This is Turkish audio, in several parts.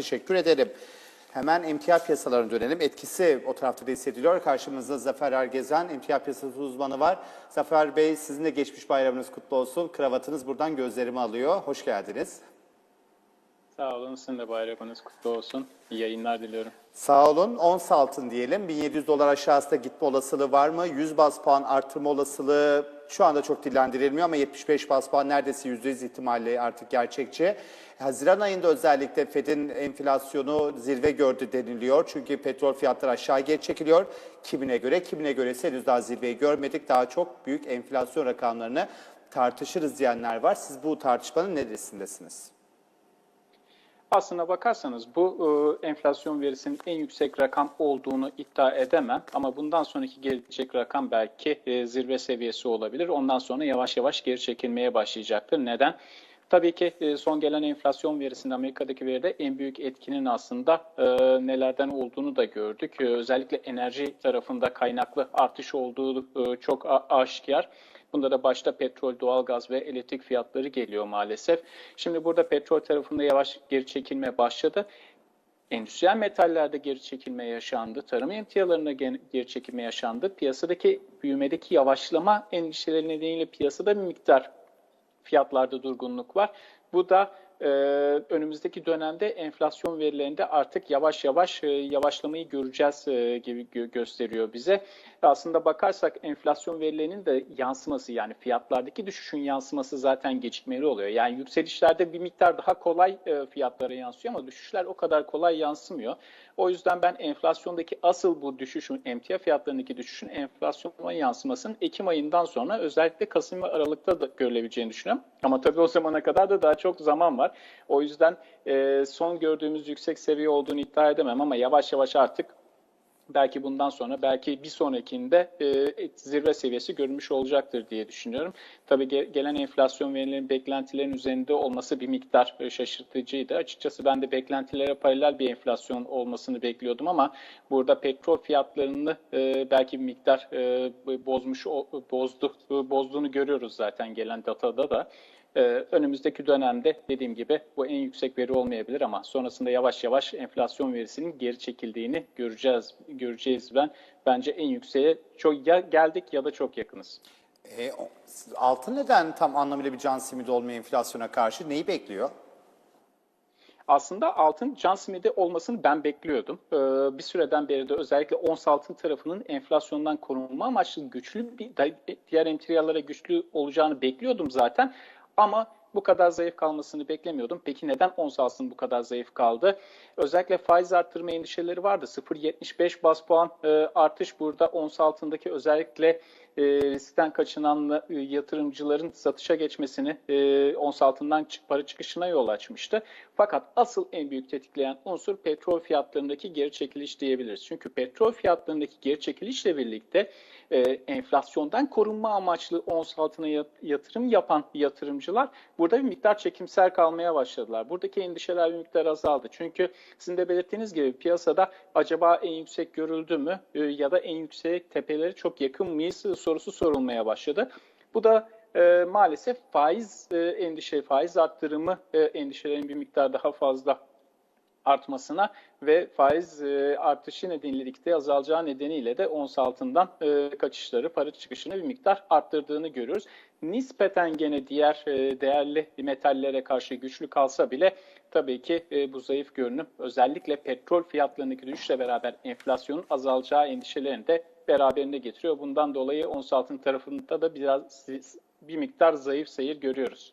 Teşekkür ederim. Hemen emtia piyasalarına dönelim. Etkisi o tarafta da hissediliyor. Karşımızda Zafer Ergezen, emtia piyasası uzmanı var. Zafer Bey sizin de geçmiş bayramınız kutlu olsun. Kravatınız buradan gözlerimi alıyor. Hoş geldiniz. Sağ olun. Sizin de bayramınız kutlu olsun. İyi yayınlar diliyorum. Sağ olun. Ons altın diyelim. 1700 dolar aşağısında gitme olasılığı var mı? 100 bas puan artırma olasılığı şu anda çok dillendirilmiyor ama 75 bas puan neredeyse %100 ihtimalle artık gerçekçi. Haziran ayında özellikle Fed'in enflasyonu zirve gördü deniliyor. Çünkü petrol fiyatları aşağı geri çekiliyor. Kimine göre, kimine göre henüz daha zirveyi görmedik. Daha çok büyük enflasyon rakamlarını tartışırız diyenler var. Siz bu tartışmanın neresindesiniz? Aslına bakarsanız bu e, enflasyon verisinin en yüksek rakam olduğunu iddia edemem. Ama bundan sonraki gelecek rakam belki e, zirve seviyesi olabilir. Ondan sonra yavaş yavaş geri çekilmeye başlayacaktır. Neden? Tabii ki e, son gelen enflasyon verisinde Amerika'daki veride en büyük etkinin aslında e, nelerden olduğunu da gördük. E, özellikle enerji tarafında kaynaklı artış olduğu çok aşikar. Bunda da başta petrol, doğalgaz ve elektrik fiyatları geliyor maalesef. Şimdi burada petrol tarafında yavaş geri çekilme başladı. Endüstriyel metallerde geri çekilme yaşandı. Tarım emtialarında gen- geri çekilme yaşandı. Piyasadaki büyümedeki yavaşlama endişeleri nedeniyle piyasada bir miktar fiyatlarda durgunluk var. Bu da e, önümüzdeki dönemde enflasyon verilerinde artık yavaş yavaş e, yavaşlamayı göreceğiz e, gibi gö- gösteriyor bize. Aslında bakarsak enflasyon verilerinin de yansıması yani fiyatlardaki düşüşün yansıması zaten gecikmeli oluyor. Yani yükselişlerde bir miktar daha kolay e, fiyatlara yansıyor ama düşüşler o kadar kolay yansımıyor. O yüzden ben enflasyondaki asıl bu düşüşün, emtia fiyatlarındaki düşüşün enflasyona yansımasının Ekim ayından sonra özellikle Kasım ve Aralık'ta da görülebileceğini düşünüyorum. Ama tabii o zamana kadar da daha çok zaman var. O yüzden e, son gördüğümüz yüksek seviye olduğunu iddia edemem ama yavaş yavaş artık belki bundan sonra belki bir sonrakinde e, zirve seviyesi görülmüş olacaktır diye düşünüyorum. Tabii ge- gelen enflasyon verilerinin beklentilerin üzerinde olması bir miktar e, şaşırtıcıydı. Açıkçası ben de beklentilere paralel bir enflasyon olmasını bekliyordum ama burada petrol fiyatlarını e, belki bir miktar e, bozmuş bozdu bozduğunu görüyoruz zaten gelen datada da. Ee, önümüzdeki dönemde dediğim gibi bu en yüksek veri olmayabilir ama sonrasında yavaş yavaş enflasyon verisinin geri çekildiğini göreceğiz. Göreceğiz ben. Bence en yükseğe çok ya geldik ya da çok yakınız. E, altın neden tam anlamıyla bir can simidi olmuyor enflasyona karşı? Neyi bekliyor? Aslında altın can simidi olmasını ben bekliyordum. Ee, bir süreden beri de özellikle ons altın tarafının enflasyondan korunma amaçlı güçlü bir diğer emtialara güçlü olacağını bekliyordum zaten. Ama bu kadar zayıf kalmasını beklemiyordum. Peki neden ons altın bu kadar zayıf kaldı? Özellikle faiz arttırma endişeleri vardı. 0.75 bas puan e, artış burada ons altındaki özellikle e, riskten kaçınan e, yatırımcıların satışa geçmesini e, ons altından para çıkışına yol açmıştı. Fakat asıl en büyük tetikleyen unsur petrol fiyatlarındaki geri çekiliş diyebiliriz. Çünkü petrol fiyatlarındaki geri çekilişle birlikte e, enflasyondan korunma amaçlı ons altına yat- yatırım yapan yatırımcılar burada bir miktar çekimser kalmaya başladılar. Buradaki endişeler bir miktar azaldı. Çünkü sizin de belirttiğiniz gibi piyasada acaba en yüksek görüldü mü e, ya da en yüksek tepeleri çok yakın mıyız sorusu sorulmaya başladı. Bu da e, maalesef faiz e, endişe, faiz arttırımı e, endişelerin bir miktar daha fazla artmasına ve faiz e, artışı nedeniyle likidite azalacağı nedeniyle de ons altından e, kaçışları, para çıkışını bir miktar arttırdığını görüyoruz. Nispeten gene diğer e, değerli metallere karşı güçlü kalsa bile tabii ki bu zayıf görünüm özellikle petrol fiyatlarındaki düşüşle beraber enflasyonun azalacağı endişelerini de beraberinde getiriyor. Bundan dolayı ons altın tarafında da biraz bir miktar zayıf seyir görüyoruz.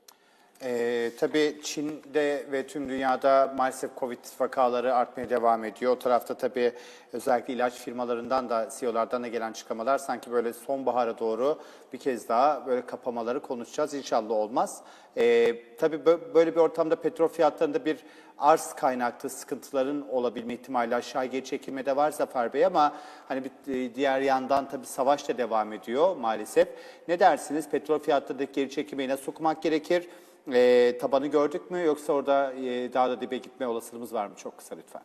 Ee, tabii Çin'de ve tüm dünyada maalesef Covid vakaları artmaya devam ediyor. O tarafta tabii özellikle ilaç firmalarından da CEO'lardan da gelen çıkamalar sanki böyle sonbahara doğru bir kez daha böyle kapamaları konuşacağız. İnşallah olmaz. Ee, tabii bö- böyle bir ortamda petrol fiyatlarında bir arz kaynaklı sıkıntıların olabilme ihtimali aşağı geri çekilme de var Zafer Bey ama hani bir e, diğer yandan tabii savaş da devam ediyor maalesef. Ne dersiniz? Petrol fiyatlarındaki geri çekilmeyi nasıl okumak gerekir? E, tabanı gördük mü yoksa orada e, daha da dibe gitme olasılığımız var mı? Çok kısa lütfen.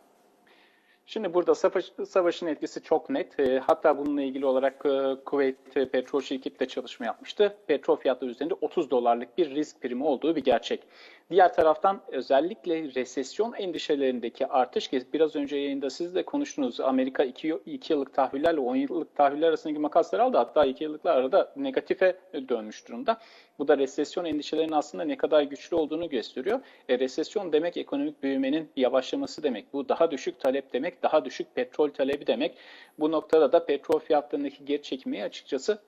Şimdi burada savaş, savaşın etkisi çok net. E, hatta bununla ilgili olarak e, Kuveyt e, Petrol Şirketi de çalışma yapmıştı. Petrol fiyatları üzerinde 30 dolarlık bir risk primi olduğu bir gerçek. Diğer taraftan özellikle resesyon endişelerindeki artış biraz önce yayında siz de konuştunuz. Amerika 2 yıllık tahvillerle 10 yıllık tahviller arasındaki makasları aldı. Hatta 2 yıllıklar arada negatife dönmüş durumda. Bu da resesyon endişelerinin aslında ne kadar güçlü olduğunu gösteriyor. E, resesyon demek ekonomik büyümenin yavaşlaması demek. Bu daha düşük talep demek, daha düşük petrol talebi demek. Bu noktada da petrol fiyatlarındaki geri çekilmeyi açıkçası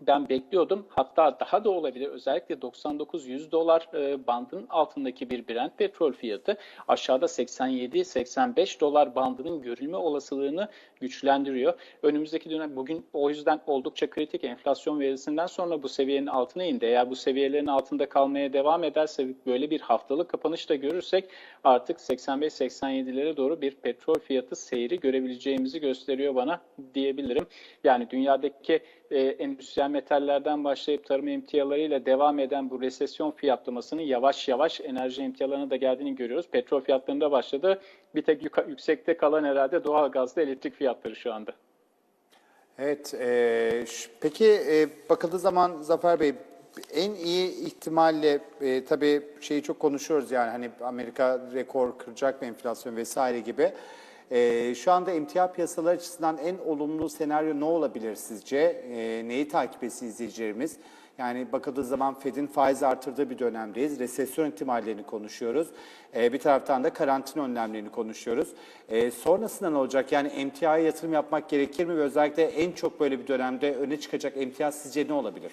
ben bekliyordum. Hatta daha da olabilir. Özellikle 99-100 dolar e, bandının altındaki bir Brent petrol fiyatı aşağıda 87-85 dolar bandının görülme olasılığını güçlendiriyor. Önümüzdeki dönem bugün o yüzden oldukça kritik enflasyon verisinden sonra bu seviyenin altına indi. Eğer bu seviyelerin altında kalmaya devam ederse böyle bir haftalık kapanış da görürsek artık 85-87'lere doğru bir petrol fiyatı seyri görebileceğimizi gösteriyor bana diyebilirim. Yani dünyadaki e, endüstriyel metallerden başlayıp tarım emtialarıyla devam eden bu resesyon fiyatlamasının yavaş yavaş enerji emtialarına da geldiğini görüyoruz. Petrol fiyatlarında başladı. Bir tek yüksekte kalan herhalde doğal gazda elektrik fiyatları şu anda. Evet, e, peki e, bakıldığı zaman Zafer Bey en iyi ihtimalle e, tabii şeyi çok konuşuyoruz yani hani Amerika rekor kıracak mı enflasyon vesaire gibi. E, şu anda emtia piyasaları açısından en olumlu senaryo ne olabilir sizce? E, neyi takip etsin izleyicilerimiz? Yani bakıldığı zaman Fed'in faiz artırdığı bir dönemdeyiz. Resesyon ihtimallerini konuşuyoruz. Ee, bir taraftan da karantina önlemlerini konuşuyoruz. Ee, sonrasında ne olacak? Yani emtiaya yatırım yapmak gerekir mi? Ve özellikle en çok böyle bir dönemde öne çıkacak emtia sizce ne olabilir?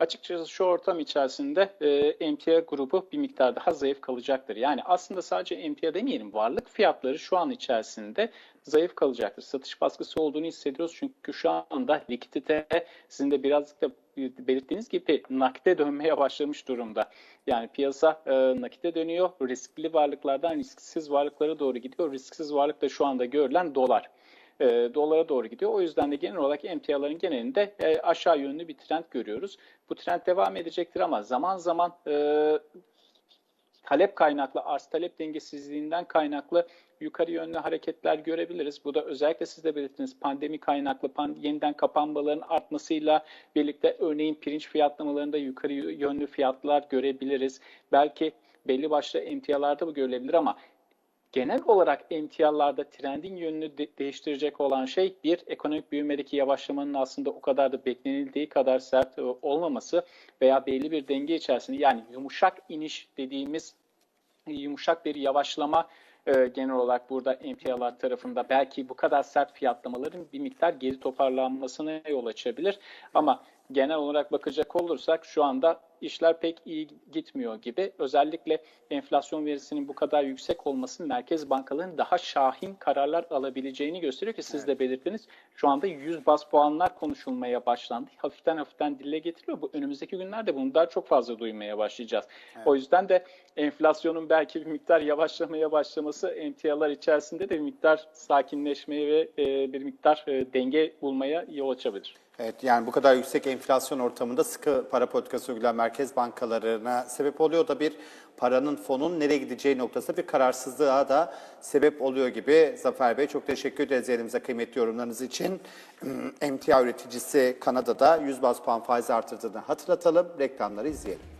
Açıkçası şu ortam içerisinde e, emtia grubu bir miktar daha zayıf kalacaktır. Yani aslında sadece emtia demeyelim, varlık fiyatları şu an içerisinde zayıf kalacaktır. Satış baskısı olduğunu hissediyoruz çünkü şu anda likidite sizin de birazcık da belirttiğiniz gibi nakite dönmeye başlamış durumda. Yani piyasa e, nakite dönüyor, riskli varlıklardan risksiz varlıklara doğru gidiyor. Risksiz varlık da şu anda görülen dolar e, dolara doğru gidiyor. O yüzden de genel olarak emtiaların genelinde e, aşağı yönlü bir trend görüyoruz. Bu trend devam edecektir ama zaman zaman e, talep kaynaklı, arz talep dengesizliğinden kaynaklı yukarı yönlü hareketler görebiliriz. Bu da özellikle siz de belirttiniz pandemi kaynaklı pan, yeniden kapanmaların artmasıyla birlikte örneğin pirinç fiyatlamalarında yukarı yönlü fiyatlar görebiliriz. Belki belli başlı emtialarda bu görülebilir ama genel olarak emtialarda trendin yönünü de- değiştirecek olan şey bir ekonomik büyümedeki yavaşlamanın aslında o kadar da beklenildiği kadar sert e, olmaması veya belli bir denge içerisinde yani yumuşak iniş dediğimiz yumuşak bir yavaşlama e, genel olarak burada emtialar tarafında belki bu kadar sert fiyatlamaların bir miktar geri toparlanmasına yol açabilir. Ama genel olarak bakacak olursak şu anda işler pek iyi gitmiyor gibi. Özellikle enflasyon verisinin bu kadar yüksek olması merkez bankalarının daha şahin kararlar alabileceğini gösteriyor ki siz de belirttiniz. Şu anda 100 bas puanlar konuşulmaya başlandı. Hafiften hafiften dile getiriliyor. Bu önümüzdeki günlerde bunu daha çok fazla duymaya başlayacağız. O yüzden de enflasyonun belki bir miktar yavaşlamaya başlaması emtialar içerisinde de bir miktar sakinleşmeye ve e, bir miktar e, denge bulmaya yol açabilir. Evet yani bu kadar yüksek enflasyon ortamında sıkı para politikası uygulayan merkez bankalarına sebep oluyor da bir paranın fonun nereye gideceği noktasında bir kararsızlığa da sebep oluyor gibi. Zafer Bey çok teşekkür ederiz elimize kıymetli yorumlarınız için. Emtia üreticisi Kanada'da 100 bas puan faiz artırdığını hatırlatalım. Reklamları izleyelim.